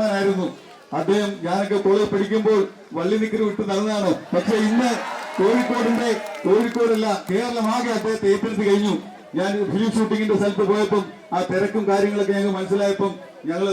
ക്യാമറാമാനായിരുന്നു അദ്ദേഹം ഞാനൊക്കെ കോളേജ് പഠിക്കുമ്പോൾ വള്ളി നിക്കര് വിട്ട് നടന്നതാണ്. പക്ഷെ ഇന്ന് കോഴിക്കോടിന്റെ കോഴിക്കോടല്ല കേരളമാകെ അദ്ദേഹത്തെ ഏറ്റെടുത്ത് കഴിഞ്ഞു. ഞാൻ ഫിലിം ഷൂട്ടിങ്ങിന്റെ സ്ഥലത്ത് പോയപ്പം ആ തിരക്കും കാര്യങ്ങളൊക്കെ ഞങ്ങൾക്ക് മനസ്സിലായപ്പം ഞങ്ങൾ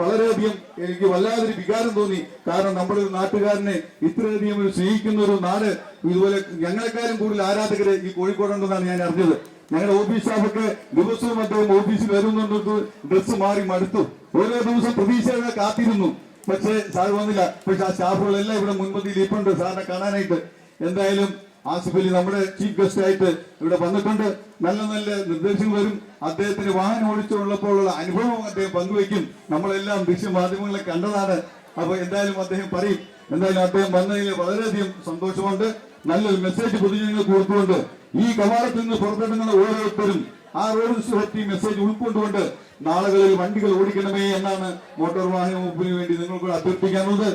വളരെയധികം എനിക്ക് വല്ലാതൊരു വികാരം തോന്നി. കാരണം നമ്മുടെ നാട്ടുകാരനെ ഇത്രയധികം സ്നേഹിക്കുന്ന ഒരു നാട് ഇതുപോലെ ഞങ്ങളെക്കാരും കൂടുതൽ ആരാധകര് ഈ കോഴിക്കോടുണ്ടെന്നാണ് ഞാൻ അറിഞ്ഞത്. ഞങ്ങളുടെ ഓഫീസ് സ്റ്റാഫൊക്കെ ദിവസവും അദ്ദേഹം ഓഫീസിൽ വരുന്നുണ്ടത് ഡ്രസ്സ് മാറി മടുത്തു. ഓരോ ദിവസം പ്രതീക്ഷയോടെ കാത്തിരുന്നു. പക്ഷേ സാർ വന്നില്ല. പക്ഷെ ആ സ്റ്റാഫുകളെല്ലാം ഇവിടെ മുൻപന്തിയിൽ ഇരിപ്പുണ്ട് സാറിനെ കാണാനായിട്ട്. എന്തായാലും ആസിഫ് അലി നമ്മുടെ ചീഫ് ഗസ്റ്റ് ആയിട്ട് ഇവിടെ വന്നിട്ടുണ്ട്. നല്ല നല്ല നിർദ്ദേശങ്ങൾ വരും. അദ്ദേഹത്തിന് വാഹനം ഓടിച്ചുള്ളപ്പോഴുള്ള അനുഭവം അദ്ദേഹം പങ്കുവയ്ക്കും. നമ്മളെല്ലാം ദൃശ്യമാധ്യമങ്ങളെ കണ്ടതാണ്. അപ്പൊ എന്തായാലും അദ്ദേഹം പറയും. എന്തായാലും അദ്ദേഹം വന്നതിൽ വളരെയധികം സന്തോഷമുണ്ട്. നല്ലൊരു മെസ്സേജ് പൊതുജനങ്ങൾക്ക് കൊടുത്തുകൊണ്ട് ഈ കവാടത്തിൽ നിന്ന് പുറത്തിറങ്ങുന്ന ഓരോരുത്തരും ആ റോഡ് പറ്റി മെസ്സേജ് ഉൾക്കൊണ്ടുകൊണ്ട് നാളുകളിൽ വണ്ടികൾ ഓടിക്കണമേ എന്നാണ് മോട്ടോർ വാഹന വകുപ്പിന് വേണ്ടി നിങ്ങൾക്ക് അഭ്യർത്ഥിക്കാനുള്ളത്.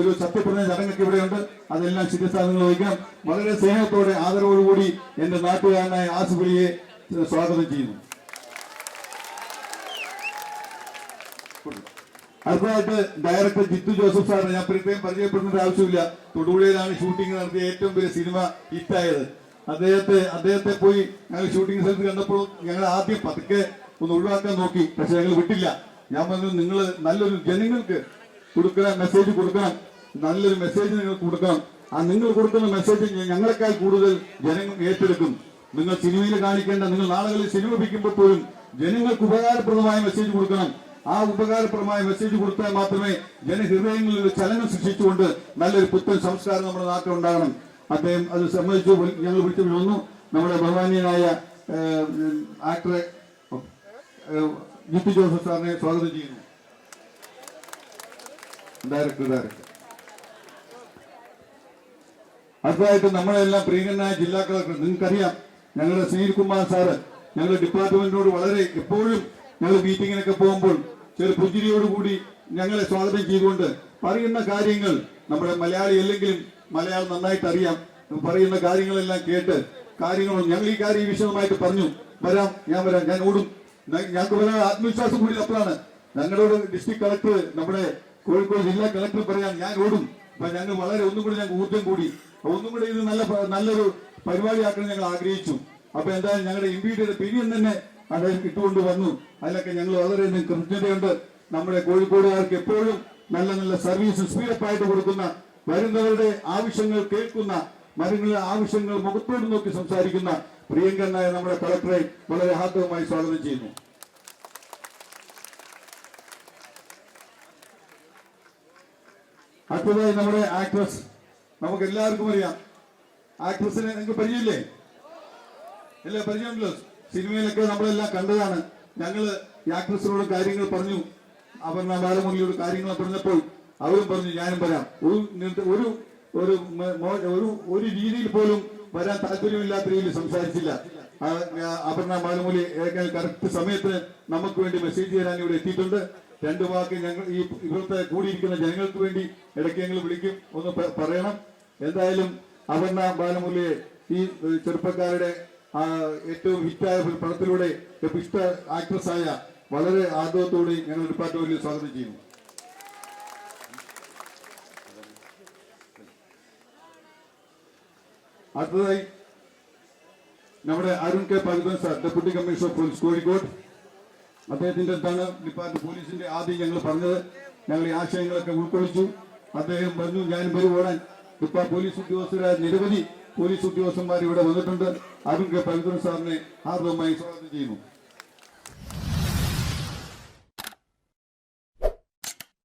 ഒരു സത്യപ്രതിജ്ഞ ചടങ്ങൊക്കെ ഇവിടെയുണ്ട്. അതെല്ലാം ശിരസാ വഹിക്കാം. വളരെ സ്നേഹത്തോടെ ആദരവോടുകൂടി എന്റെ നാട്ടുകാരനായ ആസിഫലിയെ സ്വാഗതം ചെയ്യുന്നു. അടുത്തതായിട്ട് ഡയറക്ടർ ജിത്തു ജോസഫ് സാറിനെ ഞാൻ പ്രത്യേകം പരിചയപ്പെടുന്നതിന്റെ ആവശ്യമില്ല. തൊടുപുഴയിലാണ് ഷൂട്ടിംഗ് നടത്തിയ ഏറ്റവും വലിയ സിനിമ ഹിറ്റായത്. അദ്ദേഹത്തെ അദ്ദേഹത്തെ പോയി ഞങ്ങൾ ഷൂട്ടിംഗ് സ്ഥലത്ത് കണ്ടപ്പോൾ ഞങ്ങൾ ആദ്യം പതുക്കെ ഒന്ന് ഒഴിവാക്കാൻ നോക്കി. പക്ഷെ ഞങ്ങൾ വിട്ടില്ല. ഞാൻ പറഞ്ഞു നിങ്ങൾ നല്ലൊരു ജനങ്ങൾക്ക് കൊടുക്കാൻ മെസ്സേജ് കൊടുക്കണം നല്ലൊരു മെസ്സേജ് നിങ്ങൾ കൊടുക്കണം ആ നിങ്ങൾ കൊടുക്കുന്ന മെസ്സേജ് ഞങ്ങളെക്കാൾ കൂടുതൽ ജനങ്ങൾ ഏറ്റെടുക്കും. നിങ്ങൾ സിനിമയിൽ കാണിക്കേണ്ട നിങ്ങൾ നാളുകളിൽ സിനിമ പിക്കുമ്പോൾ പോലും ജനങ്ങൾക്ക് ഉപകാരപ്രദമായ മെസ്സേജ് കൊടുക്കണം. ആ ഉപകാരപ്രദമായ മെസ്സേജ് കൊടുത്താൽ മാത്രമേ ജനഹൃദയങ്ങളിൽ ചലനം സൃഷ്ടിച്ചുകൊണ്ട് നല്ലൊരു പുത്തൻ സംസ്കാരം നമ്മുടെ നാട്ടിൽ ഉണ്ടാകണം. അദ്ദേഹം അത് സമ്മതിച്ചു. ഞങ്ങൾ വിളിച്ചു വന്നു നമ്മുടെ ബഹുമാനീയനായ ആക്ടറെ ജിത്തു ജോസഫ് സാറിനെ സ്വാഗതം ചെയ്യുന്നു. Director director. അടുത്തതായിട്ട് നമ്മളെല്ലാം പ്രിയങ്കനായ ജില്ലാ കളക്ടർ. നിങ്ങൾക്കറിയാം ഞങ്ങളുടെ സുനിൽ കുമാർ സാറ് ഞങ്ങളുടെ ഡിപ്പാർട്ട്മെന്റിനോട് വളരെ എപ്പോഴും ഞങ്ങൾ മീറ്റിങ്ങിനൊക്കെ പോകുമ്പോൾ ചെറു പുഞ്ചിരിയോടുകൂടി ഞങ്ങളെ സ്വാഗതം ചെയ്തുകൊണ്ട് പറയുന്ന കാര്യങ്ങൾ നമ്മുടെ മലയാളി അല്ലെങ്കിലും മലയാളം നന്നായിട്ട് അറിയാം. പറയുന്ന കാര്യങ്ങളെല്ലാം കേട്ട് കാര്യങ്ങളും ഞങ്ങൾ ഈ കാര്യം വിശദമായിട്ട് പറഞ്ഞു. വരാം ഞാൻ വരാം ഞാൻ ഓടും. ഞങ്ങൾക്ക് വരാൻ ആത്മവിശ്വാസം കൂടി അപ്പോഴാണ്. ഞങ്ങളുടെ ഡിസ്ട്രിക്ട് കളക്ടർ നമ്മുടെ കോഴിക്കോട് ജില്ലാ കളക്ടർ പറയാൻ ഞാൻ ഓടും. അപ്പൊ ഞങ്ങൾ വളരെ ഒന്നും കൂടി ഞങ്ങൾക്ക് ഊർജം കൂടി. ഒന്നും കൂടി ഇത് നല്ല നല്ലൊരു പരിപാടിയാക്കണം ഞങ്ങൾ ആഗ്രഹിച്ചു. അപ്പൊ എന്തായാലും ഞങ്ങളുടെ എം പിയുടെ പിരിയം തന്നെ അദ്ദേഹം ഇട്ടുകൊണ്ട് വന്നു. അതിലൊക്കെ ഞങ്ങൾ വളരെ കൃത്യതയുണ്ട്. നമ്മുടെ കോഴിക്കോടുകാർക്ക് എപ്പോഴും നല്ല നല്ല സർവീസ് സ്പീഡപ്പായിട്ട് കൊടുക്കുന്ന വരുന്നവരുടെ ആവശ്യങ്ങൾ കേൾക്കുന്ന മരങ്ങളുടെ ആവശ്യങ്ങൾ മുഖത്തോട് നോക്കി സംസാരിക്കുന്ന പ്രിയങ്കരനായ നമ്മുടെ കളക്ടറെ വളരെ ഹാർദവുമായി സ്വാഗതം ചെയ്യുന്നു. അടുത്തതായി നമ്മുടെ ആക്ട്രസ് നമുക്ക് എല്ലാവർക്കും അറിയാം ആക്ട്രസിനെ നിങ്ങൾക്ക് പരിചയമില്ലേ? ഇല്ല പരിചയമുണ്ടല്ലോ? സിനിമയിലൊക്കെ നമ്മളെല്ലാം കണ്ടതാണ്. ഞങ്ങൾ ഈ ആക്ട്രസിനോട് കാര്യങ്ങൾ പറഞ്ഞു. അപർണ ബാലമുരളിയോട് കാര്യങ്ങൾ പറഞ്ഞപ്പോൾ അവരും പറഞ്ഞു ഞാനും വരാം. ഒരു ഒരു ഒരു ഒരു രീതിയിൽ പോലും വരാൻ താല്പര്യമില്ലാത്ത രീതിയിൽ സംസാരിച്ചില്ല. അപർണ മാലമൂലി കറക്റ്റ് സമയത്ത് നമുക്ക് വേണ്ടി മെസ്സേജ് തരാൻ ഇവിടെ എത്തിയിട്ടുണ്ട്. രണ്ടു വാക്ക് ഞങ്ങൾ ഈ ഇവിടുത്തെ കൂടിയിരിക്കുന്ന ജനങ്ങൾക്ക് വേണ്ടി ഇടയ്ക്ക് ഞങ്ങൾ വിളിക്കും ഒന്ന് പറയണം. എന്തായാലും അപർണ ബാലമുരളിയെ ഈ ചെറുപ്പക്കാരുടെ ഏറ്റവും ഹിറ്റായ ഒരു പടത്തിലൂടെ ഇഷ്ട ആക്ട്രസ് ആയ വളരെ ആദരവത്തോടെ ഞങ്ങൾ ഡിപ്പാർട്ട്മെന്റിൽ സ്വാഗതം ചെയ്യുന്നു. അടുത്തതായി നമ്മുടെ Arun K പൽബൻ sir deputy commissioner police Kozhikode. അദ്ദേഹത്തിന്റെ അടുത്താണ് ഡിപ്പാർട്ട്മെന്റ് പോലീസിന്റെ ആദ്യം ഞങ്ങൾ പറഞ്ഞത് ഞങ്ങൾ ഈ ആശയങ്ങളൊക്കെ ഉൾക്കൊള്ളിച്ചു. അദ്ദേഹം പറഞ്ഞു ഞാൻ വരും ഓടാൻ ഇപ്പൊ പോലീസ് ഉദ്യോഗസ്ഥരായ നിരവധി പോലീസ് ഉദ്യോഗസ്ഥന്മാർ ഇവിടെ വന്നിട്ടുണ്ട്. അരുൺ കെ പൽബൻ സാറിനെ ഹാർദവമായി സ്വാഗതം ചെയ്യുന്നു.